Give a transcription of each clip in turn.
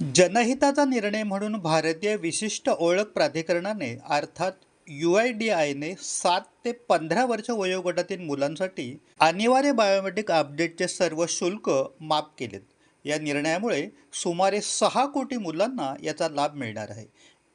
जनहिताचा निर्णय म्हणून भारतीय विशिष्ट ओळख प्राधिकरणाने अर्थात यू आय डी आयने सात ते पंधरा वर्ष वयोगटातील मुलांसाठी अनिवार्य बायोमेट्रिक अपडेटचे सर्व शुल्क माफ केलेत. या निर्णयामुळे सुमारे सहा कोटी मुलांना याचा लाभ मिळणार आहे.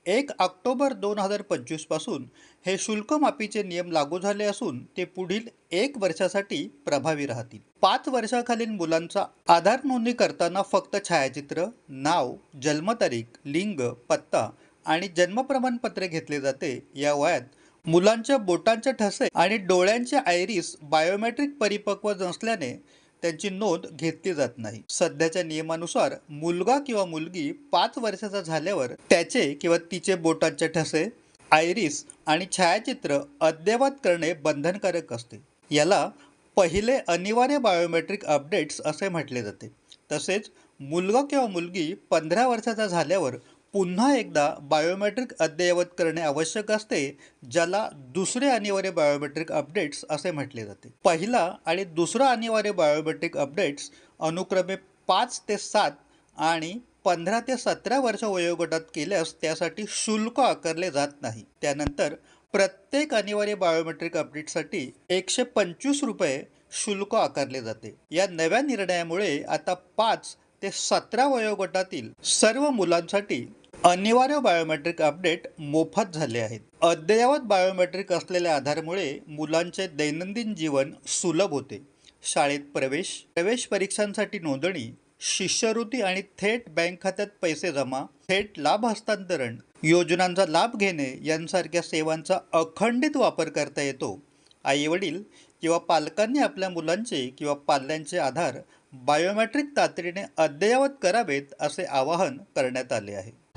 एक ऑक्टोबर दोन हजार पंचवीसपासून हे शुल्क माफीचे नियम लागू झाले असून ते पुढील एक वर्षासाठी प्रभावी राहतील. पाच वर्षाखालील मुलांचा आधार नोंदणी करताना फक्त छायाचित्र नाव जन्मतारीख लिंग पत्ता आणि जन्म प्रमाणपत्र घेतले जाते. या वयात मुलांच्या बोटांचे ठसे आणि डोळ्यांचे आयरिस बायोमेट्रिक परिपक्व नसल्याने त्यांची नोंद घेतली जात नाही. सध्याच्या नियमानुसार मुलगा किंवा मुलगी पाच वर्षाचा झाल्यावर त्याचे किंवा तिचे बोटांचे ठसे आयरिस आणि छायाचित्र अद्ययावत करणे बंधनकारक असते. याला पहिले अनिवार्य बायोमेट्रिक अपडेट्स असे म्हटले जाते. तसेच मुलगा किंवा मुलगी पंधरा वर्षाचा झाल्यावर पुन्हा एकदा बायोमेट्रिक अद्ययावत करणे आवश्यक असते ज्याला दुसरे अनिवार्य बायोमेट्रिक अपडेट्स असे म्हटले जाते. पहिला आणि दुसरा अनिवार्य बायोमेट्रिक अपडेट्स अनुक्रमे पाच ते सात आणि पंधरा ते सतरा वर्ष वयोगटात केल्यास त्यासाठी शुल्क आकारले जात नाही. त्यानंतर प्रत्येक अनिवार्य बायोमेट्रिक अपडेटसाठी एकशे पंचवीस रुपये शुल्क आकारले जाते. या नव्या निर्णयामुळे आता पाच ते सतरा वयोगटातील सर्व मुलांसाठी अनिवार्य बायोमेट्रिक अपडेट मोफत झाले आहेत. अद्ययावत बायोमेट्रिक असलेल्या आधारमुळे मुलांचे दैनंदिन जीवन सुलभ होते. शाळेत प्रवेश प्रवेश परीक्षांसाठी नोंदणी शिष्यवृत्ती आणि थेट बँक खात्यात पैसे जमा थेट लाभ हस्तांतरण योजनांचा लाभ घेणे यांसारख्या सेवांचा अखंडित वापर करता येतो. आईवडील किंवा पालकांनी आपल्या मुलांचे किंवा पाल्यांचे आधार बायोमेट्रिक तातडीने अद्ययावत करावेत असे आवाहन करण्यात आले आहे.